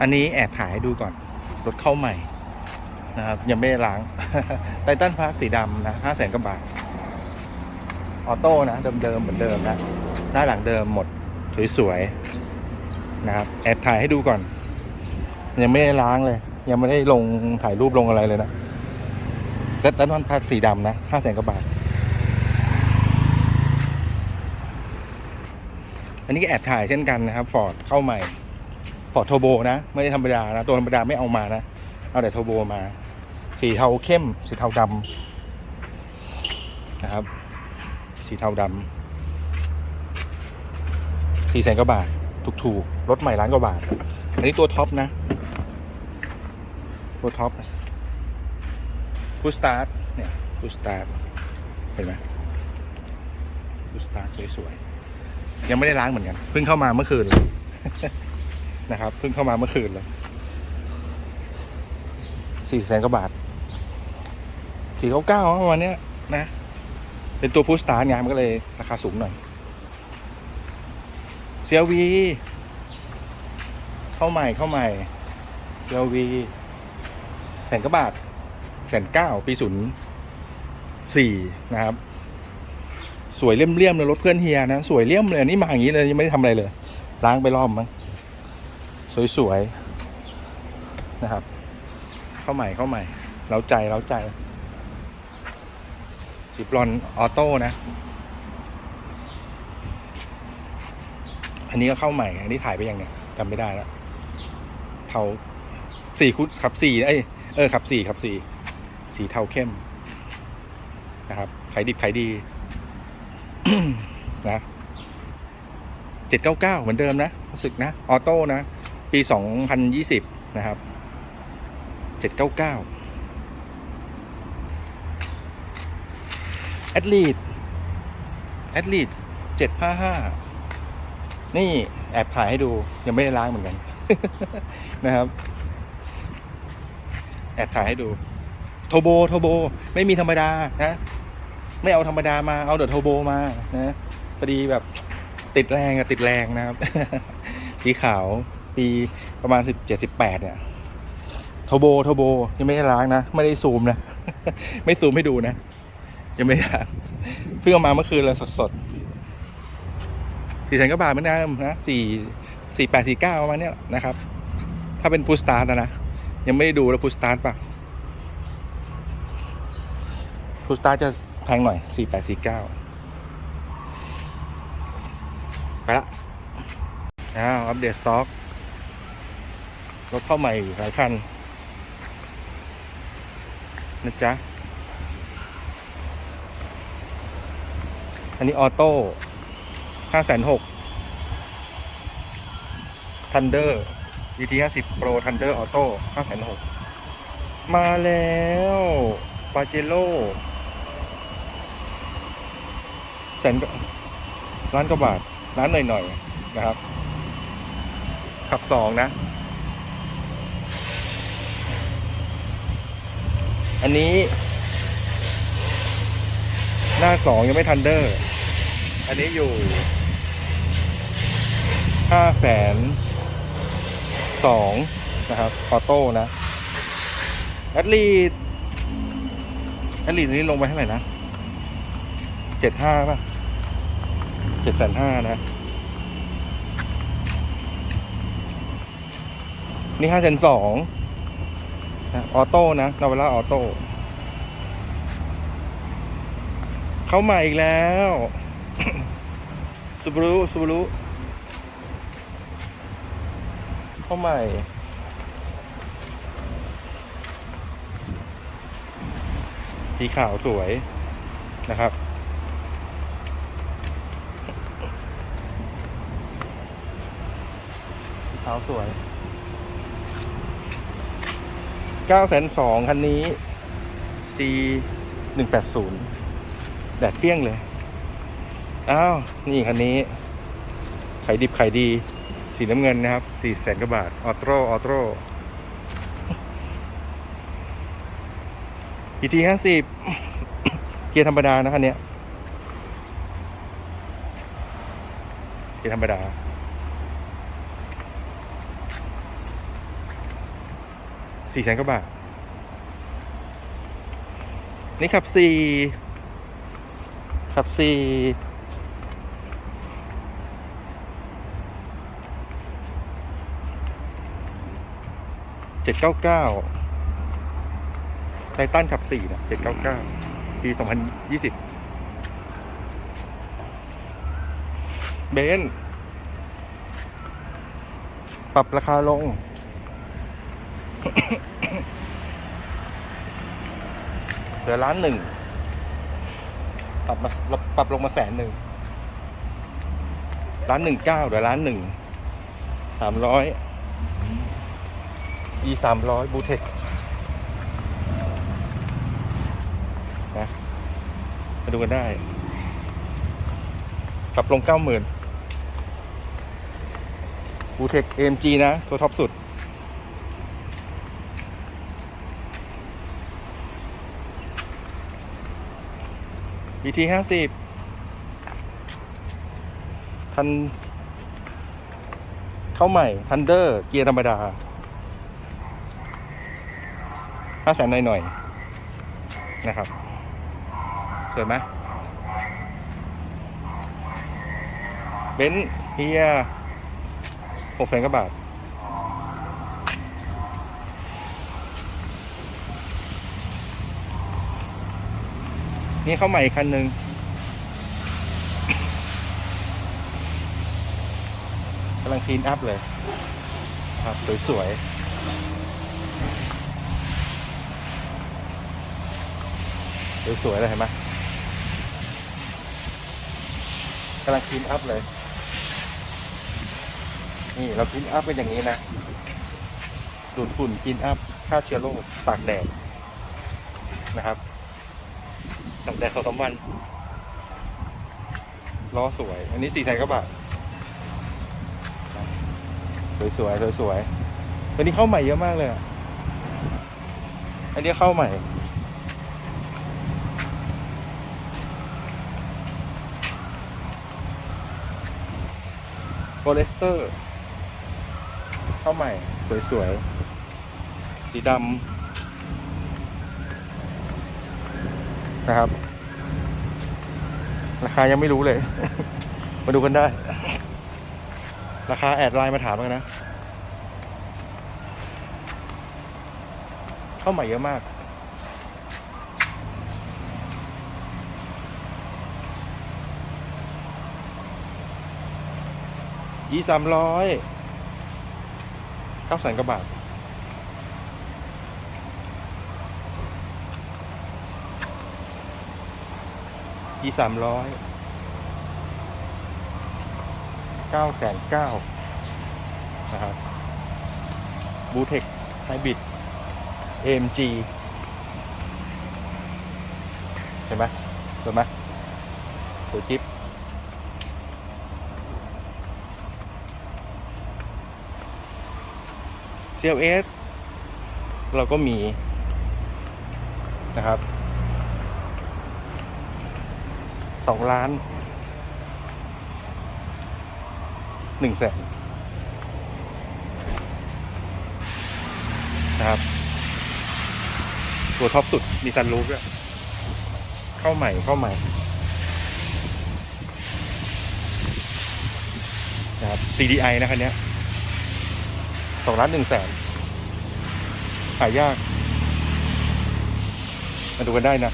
อันนี้แอบถ่ายให้ดูก่อน รถเข้าใหม่นะครับ ยังไม่ได้ล้างไททันพลาร์สีดำนะห้าแสนกว่าบาท ออโต้นะ เดิมๆเหมือนเดิมนะหน้าหลังเดิมหมด สวยๆนะครับ แอบถ่ายให้ดูก่อน ยังไม่ได้ล้างเลย ยังไม่ได้ลงถ่ายรูปลงอะไรเลยนะไททันพลาร์สีดำนะห้าแสนกว่าบาท อันนี้ก็แอบถ่ายเช่นกันนะครับฟอร์ดเข้าใหม่ อร์ดโทโบนะ ไม่ได้ธรรมดานะ ตัวธรรมดาไม่เอามานะ เอาแต่โทโบมา สีเทาเข้ม สีเทาดำนะครับ สีเทาดำสี่แสนกว่าบาท ถูกๆรถใหม่ล้านกว่าบาท อันนี้ตัวท็อปนะ ตัวท็อปพุสตาร์ทเนี่ยพุสตาร์ทเห็นไหมพุสตาร์ทสวยๆยังไม่ได้ล้างเหมือนกัน เพิ่งเข้ามาเมื่อคืนเลย นะครับเพิ่งเข้ามาเมื่อคืนเลยสี่แสนกว่าบาทสี่เก้าเก้าประมาณเนี้ยนะ เป็นตัวพุสตาร์ทไงมันก็เลยราคาสูงหน่อย CLV เข้าใหม่เข้าใหม่ CLV แสนกว่าบาทแสนเก้าปีศูนย์สี่นะครับ สวยเลี่ยมๆเลยรถเพื่อนเฮียนะ สวยเลี่ยมเลยนนี่มาอย่างนี้เลยยังไม่ได้ทำอะไรเลย ล้างไปรอบมั้ง สวยๆนะครับ เข้าใหม่เข้าใหม่เล้าใจเล้าใจสีบรอนออโต้นะ อันนี้ก็เข้าใหม่ อันนี้ถ่ายไปยังเนี่ยจำไม่ได้แล้วเทาสี่คุดขับสี่เอ้ยเออขับสี่ขับสี่สีเทาเข้มนะครับขายดิบขายดีนะเจ็ดเก้าเก้าเหมือนเดิมนะ รู้สึกนะ ออโต้นะ ปีสองพันยี่สิบนะครับเจ็ดเก้าเก้าแอดลีดแอดลีดเจ็ดห้าห้านี่แอบถ่ายให้ดูยังไม่ได้ล้างเหมือนกัน นะครับ แอบถ่ายให้ดูโทโบโทโบ ไม่มีธรรมดานะ ไม่เอาธรรมดามาเอาเดอะโทโบมานะพอดีแบบติดแรงอะติดแรงนะครับสีขาว ปีประมาณสิบเจ็ดสิบแปดเนี่ยทโบทโบยังไม่ได้ล้างนะ ไม่ได้ซูมนะ ไม่ซูมให้ดูนะ ยังไม่ได้ล้างเพิ่งเอามาเมื่อคืนเลยสดๆสี่แสนกว่าบาทเหมือนเดิมนะสี่สี่แปดสี่เก้าประมาณเนี้ยนะครับ ถ้าเป็นพูสตาร์นะนะยังไม่ได้ดูแล้วพูสตาร์ป่ะพูสตาร์จะแพงหน่อยสี่แปดสี่เก้าไปละอ้าวอัปเดตสต็อก รถเข้าใหม่หลายคันนะจ๊ะ อันนี้ออโต้ห้าแสนหกทันเดอร์ GT ห้าสิบ Pro Thunder Auto ห้าแสนหกมาแล้วปาเจโร่แสนล้านกว่าบาทล้านหน่อยๆนะครับ ขับสองนะ อันนี้ หน้าสองยังไม่ทันเดอร์ อันนี้อยู่ห้าแสนสองนะครับออโต้นะแอดลีดแอดลีดนี้ลงไปเท่าไหร่นะเจ็ดห้าป่ะเจ็ดแสนห้านะ นี่ห้าแสนสอง ออโต้นะนาเวล่าออโต้เข้ามาอีกแล้วซูบรุซูบรุเข้าใหม่สีขาวสวยนะครับ สีขาวสวย เก้าแสนสองคันนี้ C หนึ่งแปดศูนย์แดดเปี้ยงเลย อ้าว นี่คันนี้ขายดิบขายดี สีน้ำเงินนะครับสี่แสนกว่าบาท ออโต้ออโต้ PT ห้าสิบเกียร์ธรรมดานะคันนี้เกียร์ธรรมดา สี่แสนกว่าบาท นี่ขับสี่ขับสี่เจ็ดเก้าเก้าไททันขับสี่นะเจ็ดเก้าเก้าปีสองพันยี่สิบเบน ปรับราคาลง เหลือล้านหนึ่งปรับมาปรับลงมาแสนหนึ่งล้านหนึ่งเก้าเหลือล้านหนึ่งสามร้อยอีสามร้อยบูเทคนะมาดูกันได้ปรับลงเก้าหมื่นบูเทคเอ็มจีนะ ตัวท็อปสุด BT ห้าสิบทันเข้าใหม่ทันเดอร์เกียร์ธรรมดาห้าแสนหน่อยๆนะครับ สวยไหมเบนซ์เฮียหกแสนกว่าบาท นี่เข้าใหม่คันหนึ่งกำลังคลีนอัพเลย ครับ สวยๆสวยๆเลยเห็นไหมกำลังคลีนอัพเลย นี่เราคลีนอัพเป็นอย่างนี้นะ ดูดฝุ่นคลีนอัพฆ่าเชื้อโรคตากแดดนะครับ ตากแดดเขาสามวันล้อสวย อันนี้สี่แสนกว่าบาทสวยสวยสวยสวยๆตัวนี้เข้าใหม่เยอะมากเลยอันนี้เข้าใหม่โ o เลสเตอร์ เข้าใหม่ สวยๆ สีดำ นะครับ ราคายังไม่รู้เลย มาดูกันได้ ราคาแอดไลน์มาถามกันนะ เข้าใหม่เยอะมากยี่สามร้อยเก้าแสนกว่าบาท ยี่สามร้อยเก้าแสนเก้านะครับบูเทคไฮบริด AMG เห็นไหมเห็นไหมสวยจิ๊บ CLS เราก็มีนะครับ สองล้านหนึ่งแสนนะครับ ตัวท็อปสุดมีซันรูฟด้วยเข้าใหม่เข้าใหม่นะครับ CDI นะคันนี้สองล้านหนึ่งแสนหายาก มาดูกันได้นะ